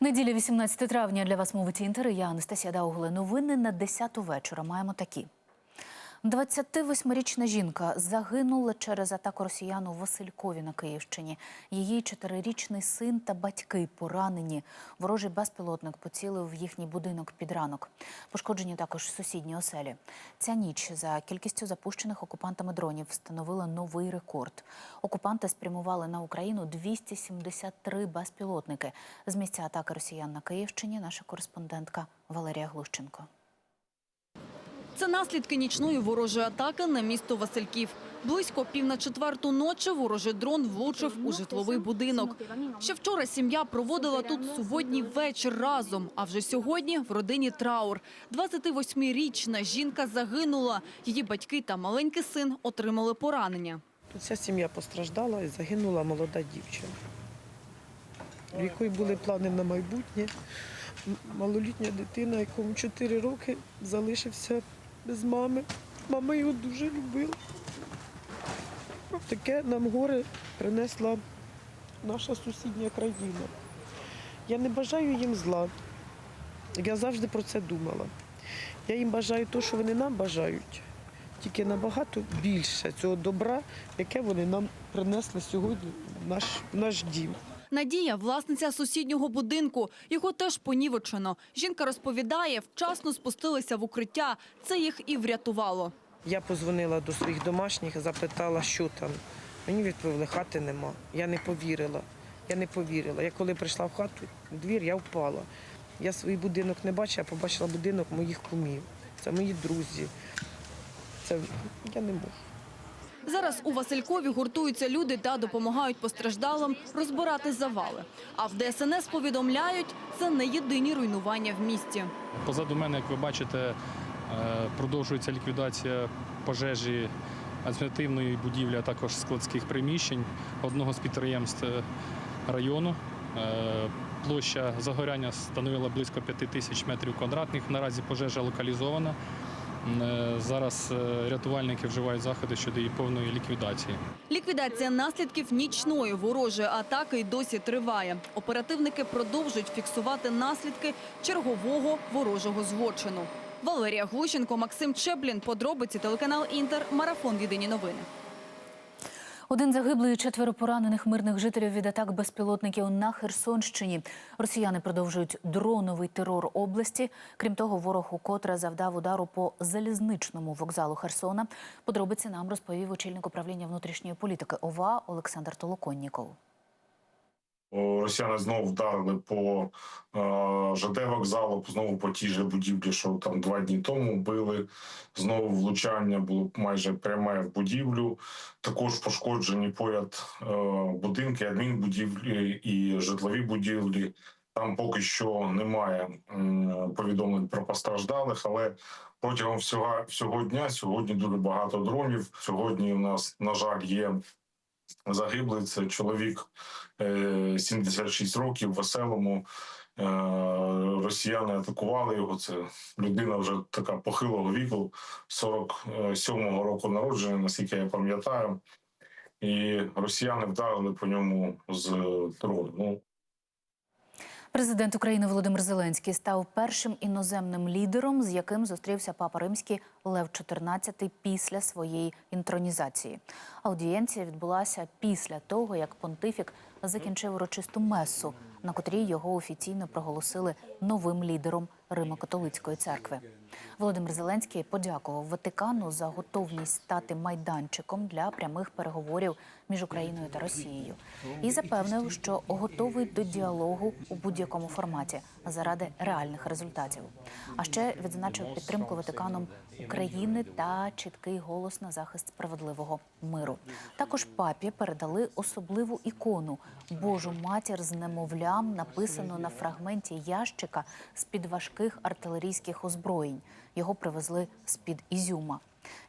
Неділя 18 травня для вас мовить Інтер. Я Анастасія Даугле. Новини на 10 вечора. Маємо такі. 28-річна жінка загинула через атаку росіян у Василькові на Київщині. Її чотирирічний син та батьки поранені. Ворожий безпілотник поцілив в їхній будинок під ранок. Пошкоджені також сусідні оселі. Ця ніч за кількістю запущених окупантами дронів встановила новий рекорд. Окупанти спрямували на Україну 273 безпілотники. З місця атаки росіян на Київщині наша кореспондентка Валерія Глущенко. Це наслідки нічної ворожої атаки на місто Васильків. Близько пів на четверту ночі ворожий дрон влучив у житловий будинок. Ще вчора сім'я проводила тут суботній вечір разом, а вже сьогодні в родині траур. 28-річна жінка загинула. Її батьки та маленький син отримали поранення. Тут вся сім'я постраждала і загинула молода дівчина, в якої були плани на майбутнє. Малолітня дитина, якому 4 роки залишився без мами. Мама його дуже любила. Таке нам горе принесла наша сусідня країна. Я не бажаю їм зла. Я завжди про це думала. Я їм бажаю те, що вони нам бажають, тільки набагато більше цього добра, яке вони нам принесли сьогодні в наш, в наш дім. Надія – власниця сусіднього будинку. Його теж понівечено. Жінка розповідає, вчасно спустилися в укриття. Це їх і врятувало. Я позвонила до своїх домашніх, запитала, що там. Мені відповіли, хати нема. Я не повірила. Я не повірила. Я коли прийшла в хату, в двір, я впала. Я свій будинок не бачила, я побачила будинок моїх кумів. Це мої друзі. Це я не можу. Зараз у Василькові гуртуються люди та допомагають постраждалим розбирати завали. А в ДСНС повідомляють, це не єдині руйнування в місті. Позаду мене, як ви бачите, е, продовжується ліквідація пожежі адміністративної будівлі, а також складських приміщень одного з підприємств е, району. Е, Площа загоряння становила близько 5 тисяч метрів квадратних. Наразі пожежа локалізована. Е, Зараз е, рятувальники вживають заходи щодо її повної ліквідації. Ліквідація наслідків нічної ворожої атаки й досі триває. Оперативники продовжують фіксувати наслідки чергового ворожого злочину. Валерія Глущенко, Максим Чеблін, Подробиці телеканал Інтер. Марафон. Єдині новини. Один загиблий, і четверо поранених мирних жителів від атак безпілотників на Херсонщині. Росіяни продовжують дроновий терор області. Крім того, ворог укотре завдав удару по залізничному вокзалу Херсона. Подробиці нам розповів очільник управління внутрішньої політики ОВА Олександр Толоконніков. Росіяни знову вдарили по е, ЖД вокзалу, знову по тій же будівлі, що там два дні тому били. Знову влучання було майже пряме в будівлю. Також пошкоджені поряд е, будинки, адмінбудівлі і житлові будівлі. Там поки що немає повідомлень про постраждалих, але протягом всього, всього дня сьогодні дуже багато дронів. Сьогодні у нас, на жаль, є загиблий. Це чоловік е, 76 років, веселому. Е, Росіяни атакували його. Це людина вже така похилого віку, 47-го року народження, наскільки я пам'ятаю. І росіяни вдарили по ньому з дрону. Ну, Президент України Володимир Зеленський став першим іноземним лідером, з яким зустрівся папа римський Лев XIV після своєї інтронізації. Аудієнція відбулася після того, як понтифік закінчив урочисту месу, на котрій його офіційно проголосили новим лідером Римо-католицької церкви. Володимир Зеленський подякував Ватикану за готовність стати майданчиком для прямих переговорів між Україною та Росією. І запевнив, що готовий до діалогу у будь-якому форматі заради реальних результатів. А ще відзначив підтримку Ватиканом України та чіткий голос на захист справедливого миру. Також папі передали особливу ікону Божу матір з немовлям, написану на фрагменті ящика з під важких артилерійських озброєнь. Його привезли з під Ізюма.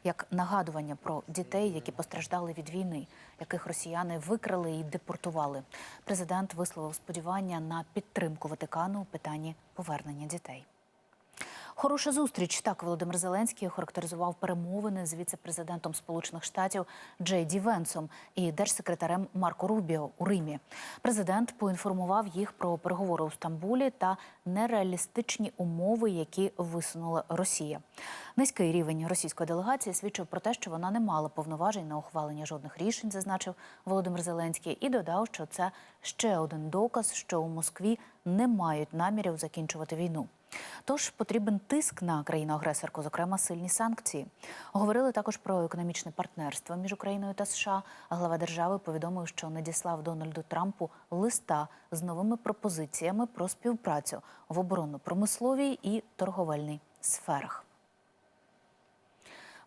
Як нагадування про дітей, які постраждали від війни, яких росіяни викрали і депортували, президент висловив сподівання на підтримку Ватикану у питанні повернення дітей. Хороша зустріч. Так Володимир Зеленський охарактеризував перемовини з віце-президентом Сполучених Штатів Джей Ді Венсом і держсекретарем Марко Рубіо у Римі. Президент поінформував їх про переговори у Стамбулі та нереалістичні умови, які висунула Росія. Низький рівень російської делегації свідчив про те, що вона не мала повноважень на ухвалення жодних рішень, зазначив Володимир Зеленський, і додав, що це ще один доказ, що у Москві не мають намірів закінчувати війну. Тож потрібен тиск на країну-агресорку, зокрема сильні санкції. Говорили також про економічне партнерство між Україною та США. Глава держави повідомив, що надіслав Дональду Трампу листа з новими пропозиціями про співпрацю в оборонно-промисловій і торговельній сферах.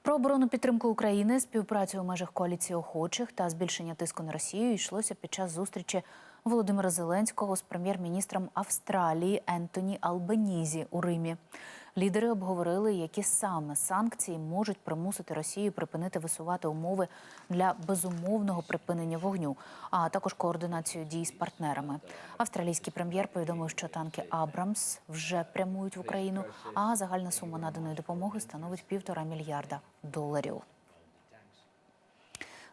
Про оборонну підтримку України, співпрацю у межах коаліції охочих та збільшення тиску на Росію йшлося під час зустрічі Володимира Зеленського з прем'єр-міністром Австралії Ентоні Албанізі у Римі. Лідери обговорили, які саме санкції можуть примусити Росію припинити висувати умови для безумовного припинення вогню, а також координацію дій з партнерами. Австралійський прем'єр повідомив, що танки Абрамс вже прямують в Україну, а загальна сума наданої допомоги становить півтора мільярда доларів.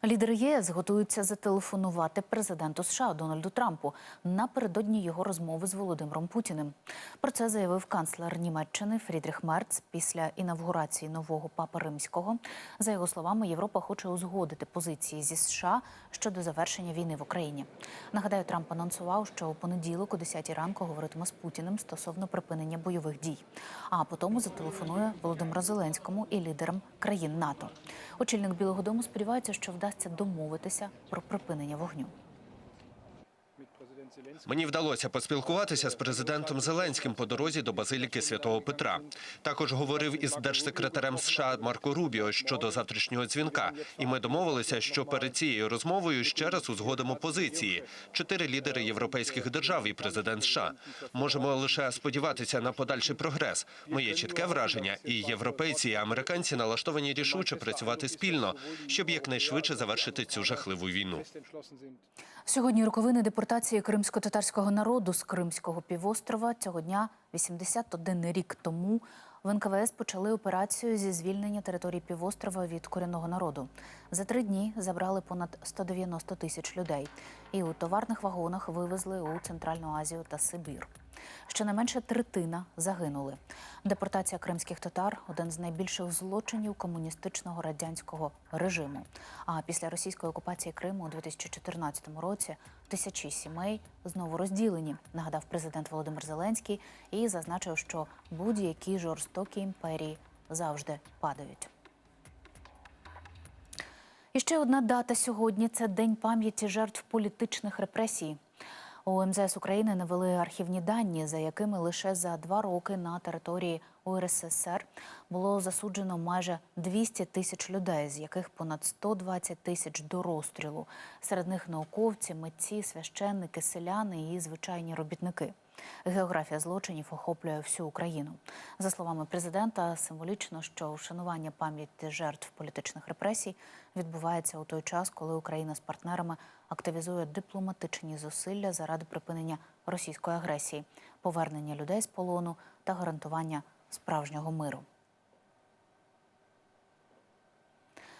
Лідери ЄС готуються зателефонувати президенту США Дональду Трампу напередодні його розмови з Володимиром Путіним. Про це заявив канцлер Німеччини Фрідріх Мерц після інавгурації нового папи римського. За його словами, Європа хоче узгодити позиції зі США щодо завершення війни в Україні. Нагадаю, Трамп анонсував, що у понеділок о 10 ранку говоритиме з Путіним стосовно припинення бойових дій. А потім зателефонує Володимиру Зеленському і лідерам країн НАТО. Очільник Білого Дому сподівається, що вдасться домовитися про припинення вогню. Мені вдалося поспілкуватися з президентом Зеленським по дорозі до базиліки святого Петра. Також говорив із держсекретарем США Марко Рубіо щодо завтрашнього дзвінка. І ми домовилися, що перед цією розмовою ще раз узгодимо позиції. Чотири лідери європейських держав і президент США. Можемо лише сподіватися на подальший прогрес. Моє чітке враження, і європейці, і американці налаштовані рішуче працювати спільно, щоб якнайшвидше завершити цю жахливу війну. Сьогодні роковини депортації кримсько-татарського народу з Кримського півострова цього дня, 81 рік тому, в НКВС почали операцію зі звільнення території півострова від корінного народу. За три дні забрали понад 190 тисяч людей і у товарних вагонах вивезли у Центральну Азію та Сибір. Щонайменше третина загинули. Депортація кримських татар один з найбільших злочинів комуністичного радянського режиму. А після російської окупації Криму у 2014 році тисячі сімей знову розділені, нагадав президент Володимир Зеленський і зазначив, що будь-які жорстокі імперії завжди падають. І ще одна дата сьогодні це День пам'яті жертв політичних репресій. У МЗС України навели архівні дані, за якими лише за два роки на території УРССР було засуджено майже 200 тисяч людей, з яких понад 120 тисяч до розстрілу. Серед них науковці, митці, священники, селяни і звичайні робітники. Географія злочинів охоплює всю Україну. За словами президента, символічно, що вшанування пам'яті жертв політичних репресій відбувається у той час, коли Україна з партнерами активізує дипломатичні зусилля заради припинення російської агресії, повернення людей з полону та гарантування справжнього миру.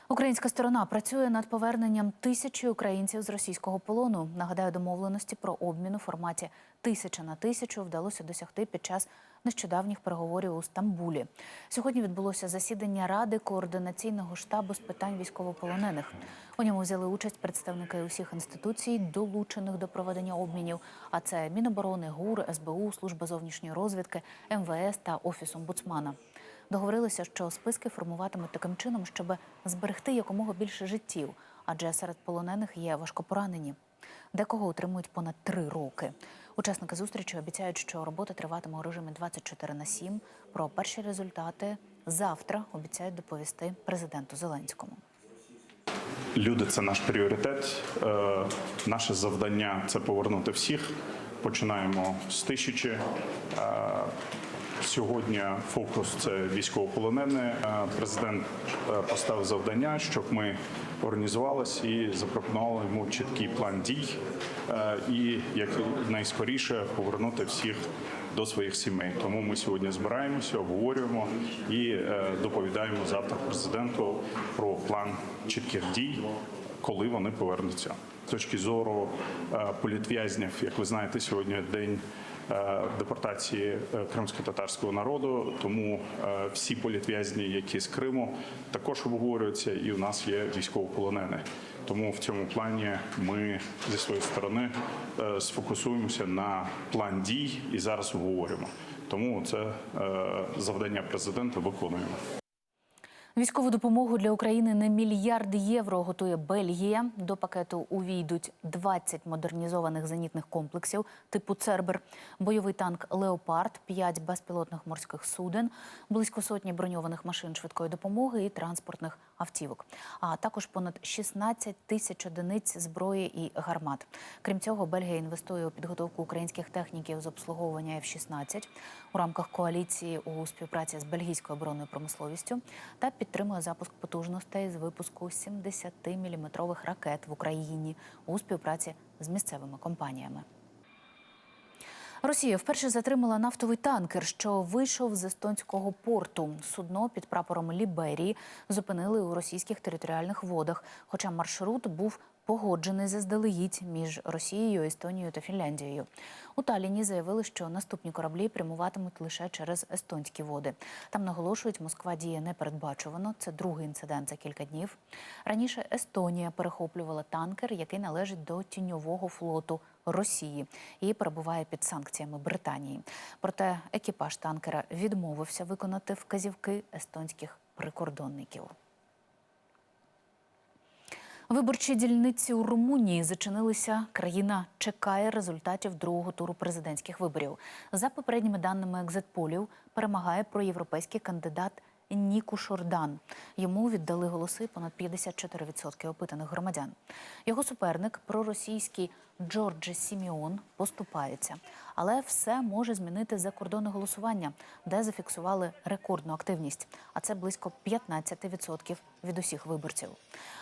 Українська сторона працює над поверненням тисячі українців з російського полону. Нагадаю, домовленості про обмін у форматі тисяча на тисячу вдалося досягти під час нещодавніх переговорів у Стамбулі. Сьогодні відбулося засідання Ради координаційного штабу з питань військовополонених. У ньому взяли участь представники усіх інституцій, долучених до проведення обмінів. А це Міноборони, ГУР, СБУ, Служба зовнішньої розвідки, МВС та Офіс омбудсмана. Договорилися, що списки формуватимуть таким чином, щоб зберегти якомога більше життів, адже серед полонених є важкопоранені. Декого утримують понад три роки. Учасники зустрічі обіцяють, що робота триватиме у режимі 24 на 7. Про перші результати завтра обіцяють доповісти президенту Зеленському. Люди це наш пріоритет. Е, Наше завдання це повернути всіх. Починаємо з тисячі. Сьогодні фокус це військовополонені. Е, Президент е, поставив завдання, щоб ми організувалися і запропонували йому чіткий план дій е, і як найскоріше повернути всіх до своїх сімей. Тому ми сьогодні збираємося, обговорюємо і доповідаємо завтра президенту про план чітких дій, коли вони повернуться. З точки зору політв'язнів, як ви знаєте, сьогодні день депортації е, кримсько-татарського народу. Тому е, всі політв'язні, які з Криму, також обговорюються, і у нас є військовополонені. Тому в цьому плані ми зі своєї сторони е, сфокусуємося на план дій і зараз обговорюємо. Тому це е, завдання президента виконуємо. Військову допомогу для України на мільярд євро готує Бельгія. До пакету увійдуть 20 модернізованих зенітних комплексів типу Цербер, бойовий танк Леопард, 5 безпілотних морських суден, близько сотні броньованих машин швидкої допомоги і транспортних автівок, а також понад 16 тисяч одиниць зброї і гармат. Крім цього, Бельгія інвестує у підготовку українських техніків з обслуговування F-16 у рамках коаліції у співпраці з бельгійською оборонною промисловістю та підтримує запуск потужностей з випуску 70-мм ракет в Україні у співпраці з місцевими компаніями. Росія вперше затримала нафтовий танкер, що вийшов з естонського порту. Судно під прапором Ліберії зупинили у російських територіальних водах, хоча маршрут був погоджений заздалегідь між Росією, Естонією та Фінляндією. У Талліні заявили, що наступні кораблі прямуватимуть лише через естонські води. Там наголошують, Москва діє непередбачувано. Це другий інцидент за кілька днів. Раніше Естонія перехоплювала танкер, який належить до тіньового флоту Росії і перебуває під санкціями Британії. Проте екіпаж танкера відмовився виконати вказівки естонських прикордонників. Виборчі дільниці у Румунії зачинилися. Країна чекає результатів другого туру президентських виборів. За попередніми даними екзитполів, перемагає проєвропейський кандидат Ніку Шордан. Йому віддали голоси понад 54% опитаних громадян. Його суперник, проросійський Джордже Сіміон, поступається. Але все може змінити закордонне голосування, де зафіксували рекордну активність. А це близько 15% від усіх виборців.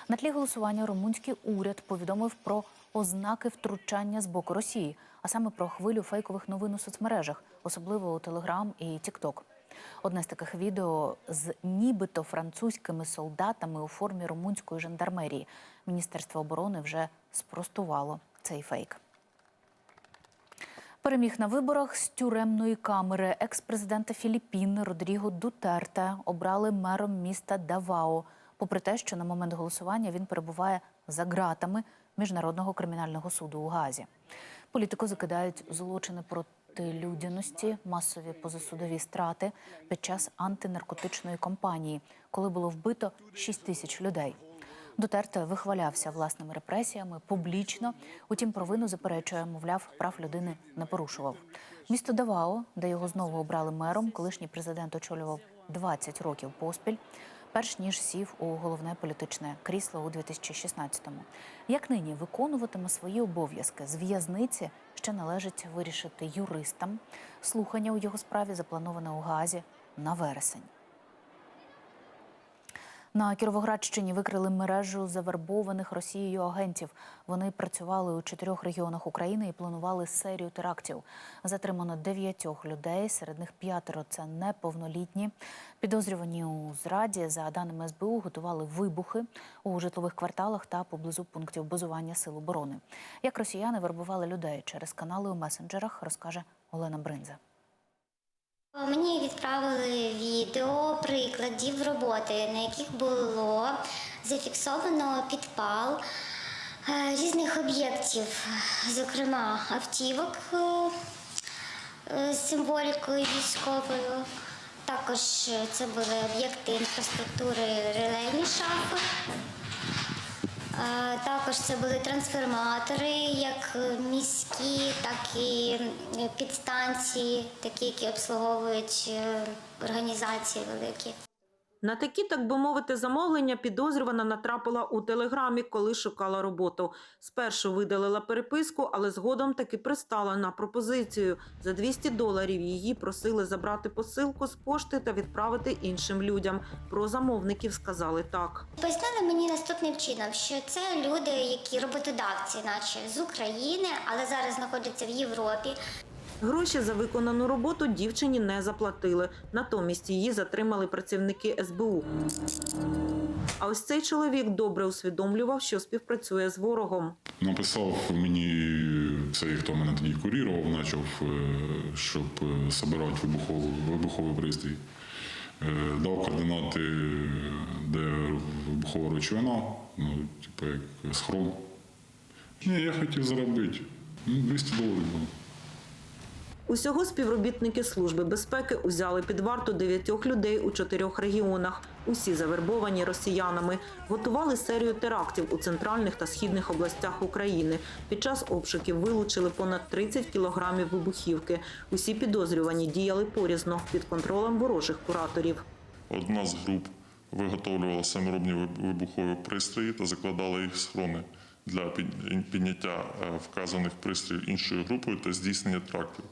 На тлі голосування румунський уряд повідомив про ознаки втручання з боку Росії, а саме про хвилю фейкових новин у соцмережах, особливо у Телеграм і Тікток. Одне з таких відео з нібито французькими солдатами у формі румунської жандармерії. Міністерство оборони вже спростувало цей фейк. Переміг на виборах з тюремної камери екс-президента Філіппін Родріго Дутерте обрали мером міста Давао, попри те, що на момент голосування він перебуває за ґратами міжнародного кримінального суду у Газі. Політику закидають злочини проти людяності, масові позасудові страти під час антинаркотичної кампанії, коли було вбито 6 тисяч людей. Дутерте вихвалявся власними репресіями публічно, утім провину заперечує, мовляв, прав людини не порушував. Місто Давао, де його знову обрали мером, колишній президент очолював 20 років поспіль, перш ніж сів у головне політичне крісло у 2016-му. Як нині виконуватиме свої обов'язки з в'язниці, ще належить вирішити юристам. Слухання у його справі заплановане у Газі на вересень. На Кіровоградщині викрили мережу завербованих Росією агентів. Вони працювали у чотирьох регіонах України і планували серію терактів. Затримано дев'ятьох людей. Серед них п'ятеро це неповнолітні. Підозрювані у зраді за даними СБУ готували вибухи у житлових кварталах та поблизу пунктів базування сил оборони. Як росіяни вербували людей через канали у месенджерах, розкаже Олена Бринза. Мені відправили відео прикладів роботи, на яких було зафіксовано підпал е, різних об'єктів, зокрема автівок е, е, з символікою військовою. Також це були об'єкти інфраструктури релейні шафи. Також це були трансформатори, як міські, так і е, підстанції, такі, які обслуговують е, організації великі. На такі, так би мовити, замовлення підозрювана натрапила у телеграмі, коли шукала роботу. Спершу видалила переписку, але згодом таки пристала на пропозицію. За 200 доларів її просили забрати посилку з пошти та відправити іншим людям. Про замовників сказали так. Пояснили мені наступним чином, що це люди, які роботодавці, наче з України, але зараз знаходяться в Європі. Гроші за виконану роботу дівчині не заплатили. Натомість її затримали працівники СБУ. А ось цей чоловік добре усвідомлював, що співпрацює з ворогом. Написав мені цей, хто мене тоді курірував, почав, е, щоб е, собирати вибуховий, вибуховий пристрій. Е, Дав координати, де вибухова речовина, ну, типу як схрон. Ні, я хотів заробити. Ну, 200 доларів було. Усього співробітники Служби безпеки узяли під варту дев'ятьох людей у чотирьох регіонах. Усі завербовані росіянами. Готували серію терактів у центральних та східних областях України. Під час обшуків вилучили понад 30 кілограмів вибухівки. Усі підозрювані діяли порізно під контролем ворожих кураторів. Одна з груп виготовлювала саморобні вибухові пристрої та закладала їх в схрони для підняття е, вказаних пристроїв іншою групою та здійснення трактів.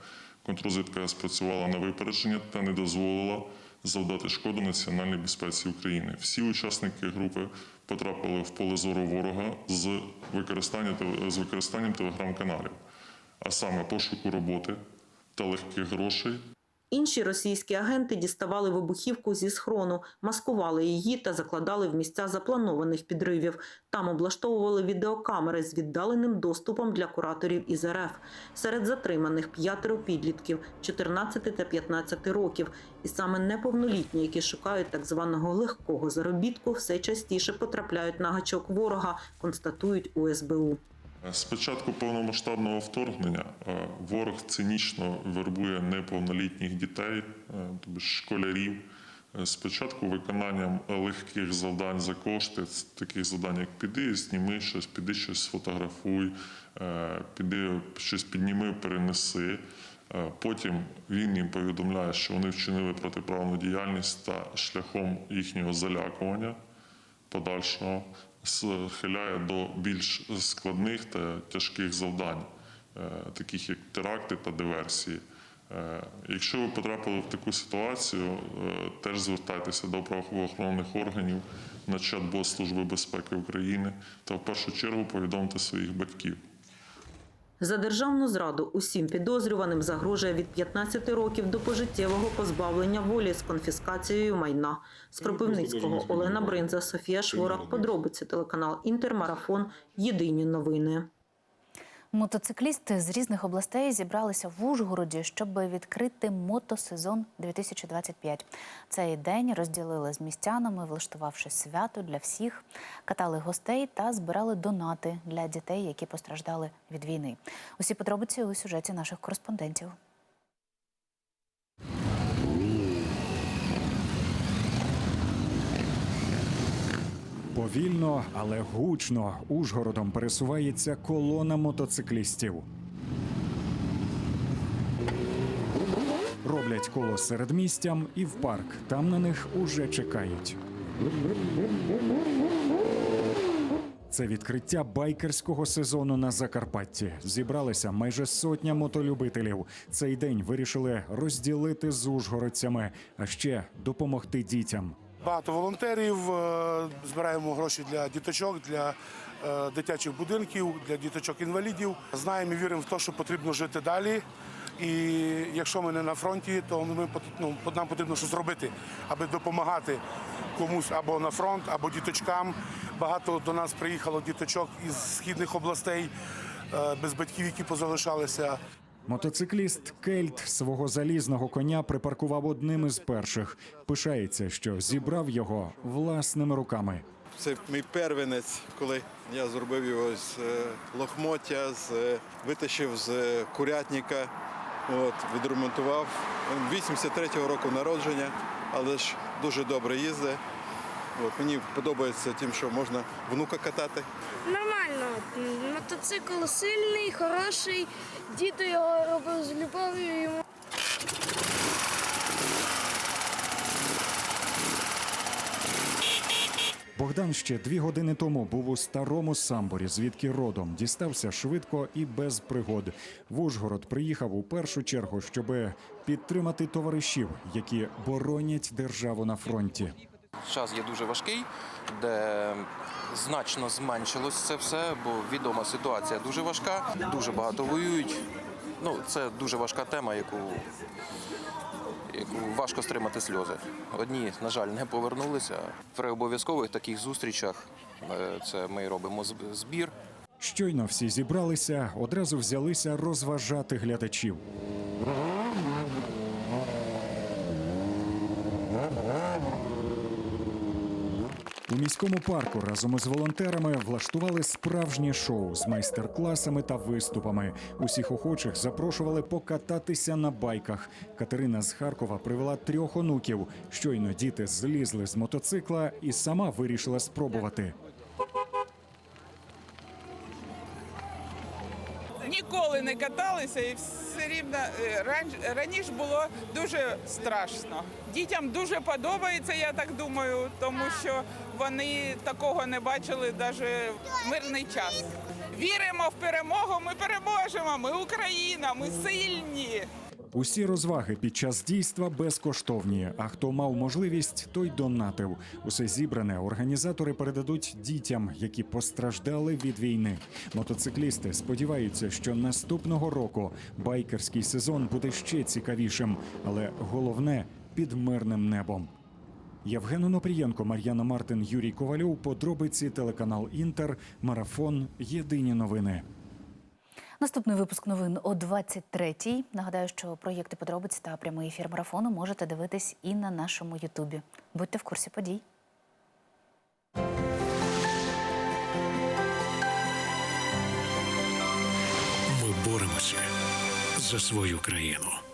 Контррозвідка спрацювала на випередження та не дозволила завдати шкоду національній безпеці України. Всі учасники групи потрапили в поле зору ворога з використанням, з використанням телеграм-каналів, а саме пошуку роботи та легких грошей Інші російські агенти діставали вибухівку зі схрону, маскували її та закладали в місця запланованих підривів. Там облаштовували відеокамери з віддаленим доступом для кураторів із РФ. Серед затриманих п'ятеро підлітків 14 та 15 років. І саме неповнолітні, які шукають так званого легкого заробітку, все частіше потрапляють на гачок ворога, констатують у СБУ. З початку повномасштабного вторгнення е, ворог цинічно вербує неповнолітніх дітей, е, тобто школярів. Е, Спочатку виконанням легких завдань за кошти, таких завдань, як піди, зніми щось, піди щось сфотографуй, піди щось підніми, перенеси. Потім він їм повідомляє, що вони вчинили протиправну діяльність та шляхом їхнього залякування подальшого схиляє до більш складних та тяжких завдань, е, таких як теракти та диверсії. Е, Якщо ви потрапили в таку ситуацію, е, теж звертайтеся до правоохоронних органів на чат-бот Служби безпеки України та в першу чергу повідомте своїх батьків. За державну зраду усім підозрюваним загрожує від 15 років до пожиттєвого позбавлення волі з конфіскацією майна. З Кропивницького Олена Бринза, Софія Шворак. Подробиці телеканал Інтермарафон. Єдині новини. Мотоциклісти з різних областей зібралися в Ужгороді, щоб відкрити мотосезон 2025. Цей день розділили з містянами, влаштувавши свято для всіх, катали гостей та збирали донати для дітей, які постраждали від війни. Усі подробиці у сюжеті наших кореспондентів. Повільно, але гучно Ужгородом пересувається колона мотоциклістів. Роблять коло серед містям і в парк. Там на них уже чекають. Це відкриття байкерського сезону на Закарпатті. Зібралися майже сотня мотолюбителів. Цей день вирішили розділити з ужгородцями, а ще допомогти дітям. Багато волонтерів е, збираємо гроші для діточок, для е, дитячих будинків, для діточок-інвалідів. Знаємо і віримо в те, що потрібно жити далі. І якщо ми не на фронті, то ми ну, нам потрібно щось зробити, аби допомагати комусь або на фронт, або діточкам. Багато до нас приїхало діточок із східних областей е, без батьків, які позалишалися. Мотоцикліст Кельт свого залізного коня припаркував одним із перших. Пишається, що зібрав його власними руками. Це мій первенець, коли я зробив його з е, лохмоття, з, е, витащив з е, курятника, от, відремонтував. Він 83-го року народження, але ж дуже добре їздить. От, мені подобається тим, що можна внука катати. Нормально. Мотоцикл сильний, хороший. Діду його робив з любов'ю. Йому Богдан ще дві години тому був у старому самборі, звідки родом дістався швидко і без пригод. В Ужгород приїхав у першу чергу, щоб підтримати товаришів, які боронять державу на фронті. Час є дуже важкий, де значно зменшилось це все, бо відома ситуація дуже важка, дуже багато воюють. Ну, це дуже важка тема, яку, яку важко стримати сльози. Одні, на жаль, не повернулися. При обов'язкових таких зустрічах е, це ми робимо збір. Щойно всі зібралися, одразу взялися розважати глядачів. У міському парку разом із волонтерами влаштували справжнє шоу з майстер-класами та виступами. Усіх охочих запрошували покататися на байках. Катерина з Харкова привела трьох онуків. Щойно діти злізли з мотоцикла і сама вирішила спробувати. Ніколи не каталися і все рівно е, раніше було дуже страшно. Дітям дуже подобається, я так думаю, тому що вони такого не бачили навіть в мирний час. Віримо в перемогу, ми переможемо, ми Україна, ми сильні. Усі розваги під час дійства безкоштовні. А хто мав можливість, той донатив. Усе зібране організатори передадуть дітям, які постраждали від війни. Мотоциклісти сподіваються, що наступного року байкерський сезон буде ще цікавішим, але головне під мирним небом. Євген Онопрієнко, Мар'яна Мартин, Юрій Ковальов. Подробиці телеканал Інтер. Марафон. Єдині новини. Наступний випуск новин о 23-й. Нагадаю, що проєкти подробиць та прямий ефір марафону можете дивитись і на нашому Ютубі. Будьте в курсі подій. Ми боремося за свою країну.